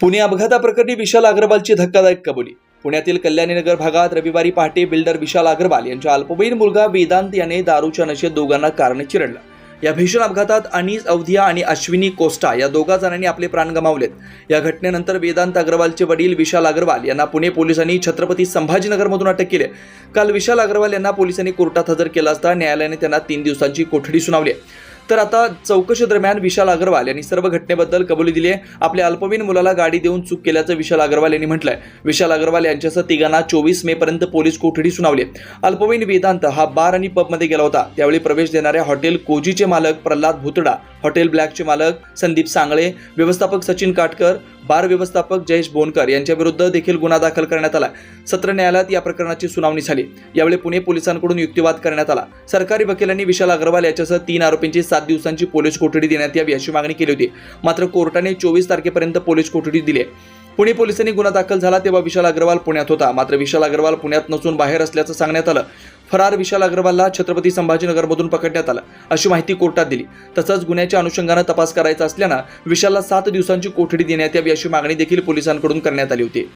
पुणे अपघाताप्रकरणी विशाल अग्रवालची धक्कादायक कबुली. पुण्यातील कल्याणीनगर भागात रविवारी पहाटे बिल्डर विशाल अग्रवाल यांच्या अल्पवयीन मुलगा वेदांत याने दारूच्या नशेत दोघांना कारणे चिरडलं. या भीषण अपघातात अनिस अवधिया आणि अश्विनी कोस्टा या दोघा जणांनी आपले प्राण गमावलेत. या घटनेनंतर वेदांत अग्रवालचे वडील विशाल अग्रवाल यांना पुणे पोलिसांनी छत्रपती संभाजीनगरमधून अटक केली. काल विशाल अग्रवाल यांना पोलिसांनी कोर्टात हजर केला असता न्यायालयाने त्यांना तीन दिवसांची कोठडी सुनावली आहे. तर आता चौकशी दरम्यान विशाल अग्रवाल यांनी सर्व घटनेबद्दल कबुली दिली आहे. आपल्या अल्पवयीन मुलाला गाडी देऊन चूक केल्याचं विशाल अग्रवाल यांनी म्हटलंय. विशाल अग्रवाल यांच्यासह तिघांना चोवीस मे पर्यंत पोलीस कोठडी सुनावली अल्पवीन अल्पवयीन वेदांत हा बार आणि पबमध्ये गेला होता. त्यावेळी प्रवेश देणाऱ्या हॉटेल कोजीचे मालक प्रल्हाद भुतडा हॉटेल ब्लॅकचे मालक संदीप सांगळे व्यवस्थापक सचिन काटकर बार व्यवस्थापक जयेश बोनकर यांच्या विरुद्ध देखील गुन्हा दाखल करण्यात आला. सत्र न्यायालयात या प्रकरणाची सुनावणी झाली. यावेळी पुणे पोलिसांकडून युक्तिवाद करण्यात आला. सरकारी वकिलांनी विशाल अग्रवाल याच्यासह तीन आरोपींची सात दिवसांची पोलीस कोठडी देण्यात यावी अशी मागणी केली होती. मात्र कोर्टाने चोवीस तारखेपर्यंत पोलीस कोठडी दिली आहे. पुणे पोलिसांनी गुन्हा दाखल झाला तेव्हा विशाल अग्रवाल पुण्यात होता. मात्र विशाल अग्रवाल पुण्यात नसून बाहेर असल्याचं सांगण्यात आलं. फरार विशाल अग्रवालला छत्रपती संभाजीनगरमधून पकडण्यात आलं. अशी माहिती कोर्टात दिली. तसंच गुन्ह्याच्या अनुषंगानं तपास करायचा असल्यानं विशालला सात दिवसांची कोठडी देण्यात यावी अशी मागणी देखील पोलिसांकडून करण्यात आली होती.